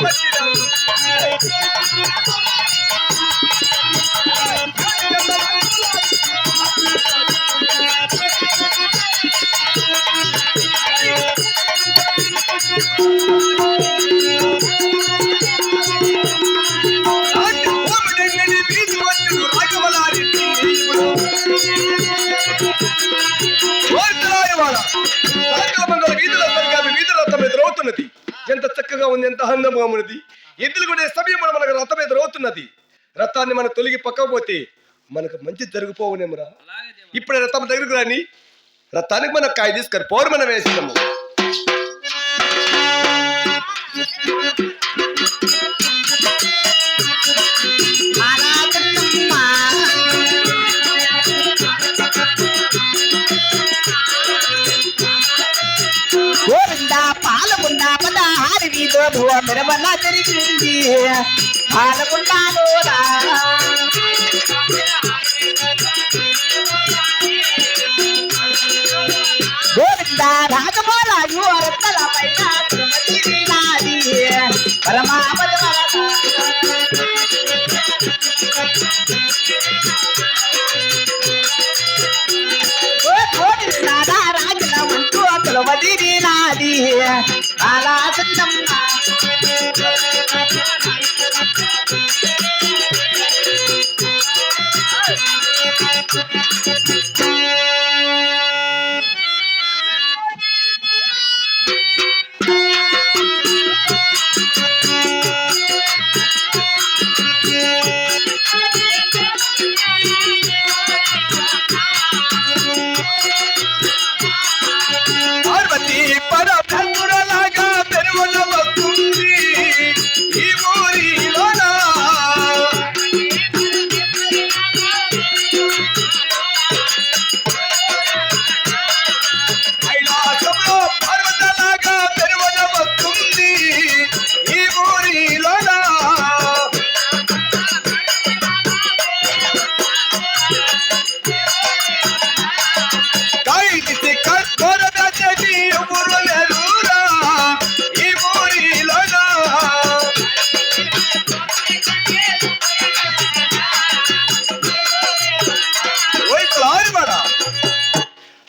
ఎదురవుతున్నది ఉంది ఎంత అందంగా ఉన్నది ఎద్దులు కూడా సమయం మనకు రథం ఎదురవుతున్నది రథాన్ని మనం తొలగి పక్కపోతే మనకు మంచి జరిగిపోవునేమరా? ఇప్పుడే రథం దగ్గరకు రాని రథానికి మనం కాయ తీసుకొని పౌరు మనం వేసినాము. పదహారు వీధో భువ మెరవన జరిగింది పాలగుండాలోరా గోవింద రాజమోరాజు రత్తల పైన తిరుమతి నాది పరమాపద पार्वती पर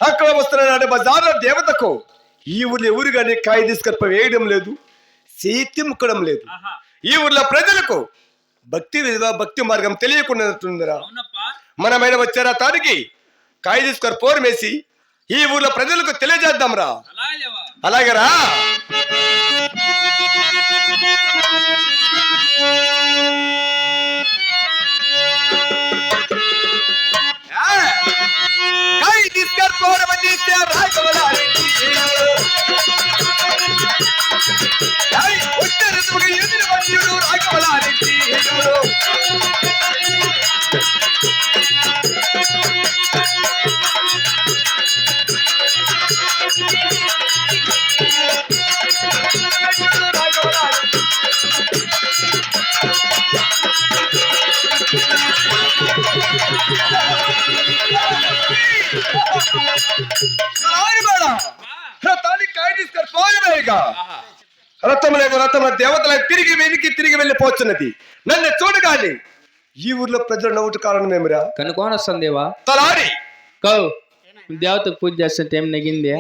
అక్కడ వస్తున్నాడు బజార్లో దేవతకు. ఈ ఊర్లో ఎవరు కానీ కాయ తీసుకొని వేయడం లేదు చేతి ముక్కడం లేదు. ఈ ఊర్లో ప్రజలకు భక్తి విలువ భక్తి మార్గం తెలియకుండా మనమైన వచ్చారా తానికి? కాయ తీసుకొని పోరు వేసి ఈ ఊర్లో ప్రజలకు తెలియజేద్దాం రా అలాగే రా కాయ తీసుకొని పోరమని రాఘవలారెడ్డి ఉత్తరముగా పోయవేగా రథం లేదు రథం లేదు, దేవతల తిరిగి వెనికి తిరిగి వెళ్ళిపోతున్నది. నన్ను చూడగాని ఈ ఊర్లో ప్రజలు నవ్వుట కారణం ఏమిరా? కనుక్కొని వస్తుందేవా తలారి! కౌ దేవతకు పూజ చేస్తుంటే ఏం నెగింది?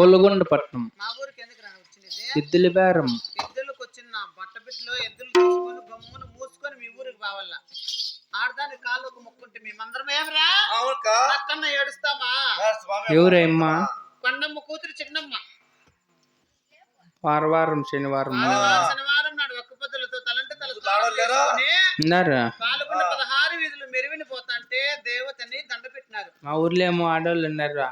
ఒళ్ళుగుండ పట్నం మా ఊరికి ఎందుకు రా వచ్చినది? ఎద్దుల బేరం. ఎద్దులకు వచ్చిన నా బట్ట బిడ్డలో ఎద్దులు తీసుకొని గమ్మున మూసుకొని మీ ఊరికి రావాలా? ఆడదాని కాళ్ళకు మొక్కుంటే మేమందరం ఏమరా? అక్కన్న ఏడుస్తామా? ఎవరమ్మా? కొండమ్మ కూతురు చిన్నమ్మ. వారవారం శనివారం శనివారం నాడు ఒక్క పొద్దులతో తలంటే పదహారు వీధులు మెరువిని పోతాంటే దేవతని దండ పెట్టినారు మా ఊర్లో ఏమో ఆడవాళ్ళు ఉన్నారా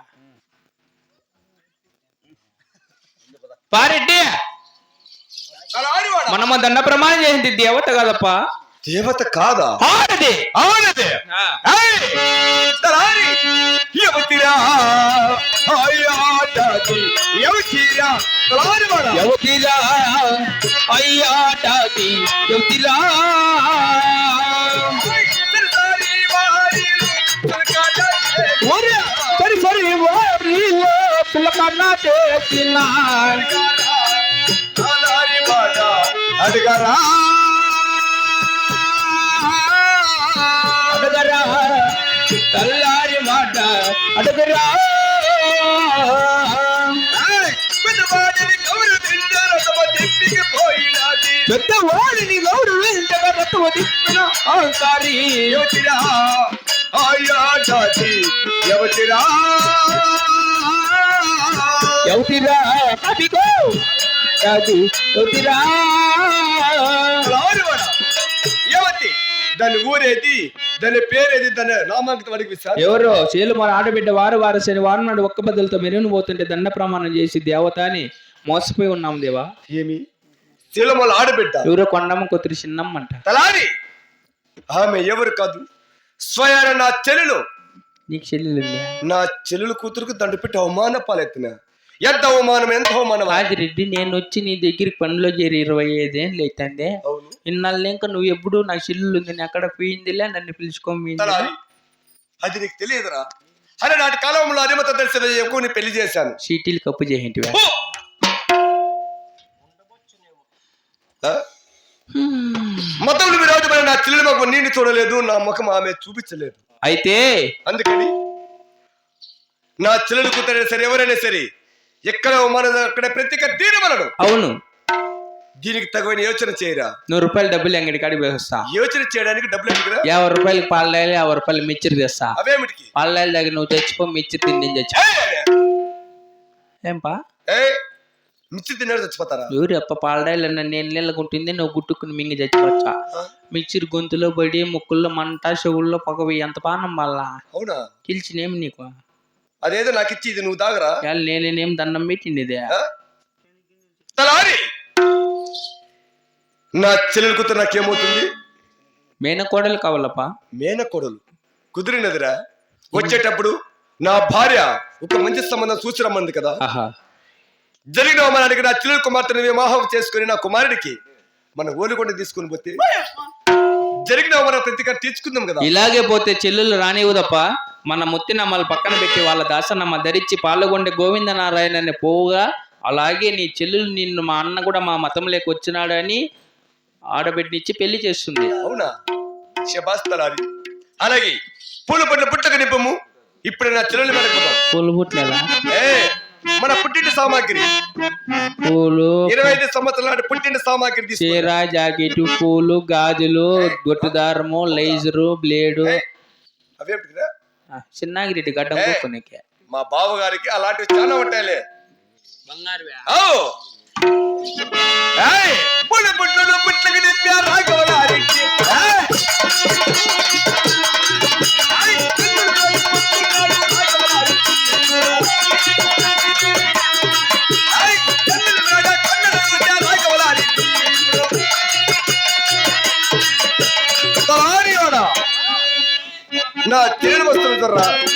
పారెడ్డి? మనము దండ ప్రమాణం చేసింది దేవత కదప్పా. దేవత కాదా ఆడది అవునదే తలారి ఎవతిరా అయ్యాటకి ఎవతిరా తలారివాడా ఎవతిరా అయ్యాటాకి ఎవతిరా తిరుతారి వారిలు తులకాటే. ఒరే, సరి సరి ఓరిలో పిల్లకన్నా చేసిన తలారివాడా అడుగరా అడగరా తల్లారి మాట అడగరా. పెద్దవాడిని గౌరవించగా రత్వ తిప్పిన అహంకారి యువతిరా ఆయా జాతి యువతిరా ఎవతిరా అదిగో. అది ఎవతిరా లారువడ. దాని ఊరేది దాని పేరేది దాని నామాంకితం అడిగి సార్ ఎవరో చేలు మన ఆడబిడ్డ వారు వారు శనివారం నాడు ఒక్క బదులతో మెరుగును పోతుంటే దండ ప్రమాణం చేసి దేవత అని మోసపోయి ఉన్నాం దేవా. ఏమి? శీలముల ఆడబిడ్డ. ఎవరో కొండమ్మ కొత్తిరి చిన్నమ్మంట. తలారి. ఆమె ఎవరు కాదు. స్వయాన నా చెల్లెలు. నీకు చెల్లెలు నా చెల్లెలు కూతురుకు దండు పెట్టి అవమాన పాలెత్తిన ఎంత అవమానం ఎంత అవమానం రెడ్డి నేను వచ్చి నీ దగ్గరికి పనిలో చేరి ఇరవై ఐదేళ్ళు అవుతుంది అవును. ఇన్నాళ్ళు ఇంకా నువ్వు ఎప్పుడు నా చెల్లెలు ఉంది నేను ఎక్కడ పోయిందిలే నన్ను పిలుచుకోమింది తలారి అది నీకు తెలియదురా. అరే నాటి కాలంలో అరిమత దర్శన ఎక్కువ పెళ్ళి చేశాను. సీటీలు కప్పు చేయంటివా? మతంలో విరాజమైన నా చెల్లెలు మాకు నీళ్ళు చూడలేదు నా ముఖం ఆమె చూపించలేదు. అయితే అందుకని నా చెల్లెలు కూతురైనా సరే ఎవరైనా సరే ఎక్కడ అక్కడ ప్రతిక తీరమనడు? అవును. దీనికి తగిన యోచన చేయరా? నూరు రూపాయలు డబ్బులు ఎంగడి కాడికి వేస్తా. యోచన చేయడానికి డబ్బులు ఎందుకురా యాభై రూపాయలకి పాలడాయలు యాభై రూపాయలు మిక్చర్ తెస్తా. అవేమిటికి? పాలడాయల దగ్గర నువ్వు చచ్చిపో మిక్చర్ తిని నేను చచ్చిపో ఏయ్! ఏంపా? ఏయ్! మిర్చి తిన్నాడు చచ్చిపోతారా? ఎవరు అప్ప పాలడాయలు అన్న నేను నీళ్ళకుంటుంది నువ్వు గుట్టుకుని మింగి చచ్చిపోవచ్చా? మిక్చర్ గొంతులో పడి ముక్కుల్లో మంట చెవుల్లో పొగవి ఎంత పానం వల్ల? అవునా? పిలిచినేమి నీకు? అదేదో నాకు ఇచ్చి ఇది నువ్వు తాగరా? నేనేం దండం పెట్టింది ఇదే? తలారి! నా చెల్లెలు కూతురు నాకేమవుతుంది? మేనకోడలు కావాలప్పా. మేనకోడలు. కుదిరినదిరా. వచ్చేటప్పుడు నా భార్య ఒక మంచి సంబంధం చూసి రమ్మంది కదా. ఆహా. జరిగిన అవమానానికి నా చెల్లెలు కుమార్తెను వివాహం చేసుకుని నా కుమారుడికి మన ఓలికొండ తీసుకుని పోతే జరిగిన అవమానం ప్రతిగా తీర్చుకుందాం కదా. ఇలాగే పోతే చెల్లెలు రానివ్వదప్ప? మన ముత్తినమ్మలు పక్కన పెట్టి వాళ్ళ దాసనమ్మ ధరించి పాల్గొండే గోవిందనారాయణ అనే పోవుగా అలాగే నీ చెల్లెలు నిన్ను మా అన్న కూడా మా మతంలోకి వచ్చినాడని ఆడబిడ్డనిచ్చి పెళ్ళి చేస్తుంది. అవునా? అలాగే పూల పట్ల పుట్టక నింపము. ఇప్పుడు నా చెల్లెలు మెడకుదాం పూలు ఏ మన పుట్టింటి సామాగ్రి. పూలు ఇరవై ఐదు సంవత్సరాల నాటి పుట్టింటి సామాగ్రి చీర జాకెట్ పూలు గాజులు గొట్టుదారము లైజరు బ్లేడు. అవేమిటిరా చిన్నాగిరెడ్డి గడ్డం ఏ. కొనుక్కోనీకి. మా బావగారికి అలాంటివి చాలా ఉంటాయిలే బంగారువే. అవు ఏయ్ పుల్ల పుట్టలు పుట్టకి నింపా రాఘవలారికి ఏయ్! ఏయ్! వస్తుంది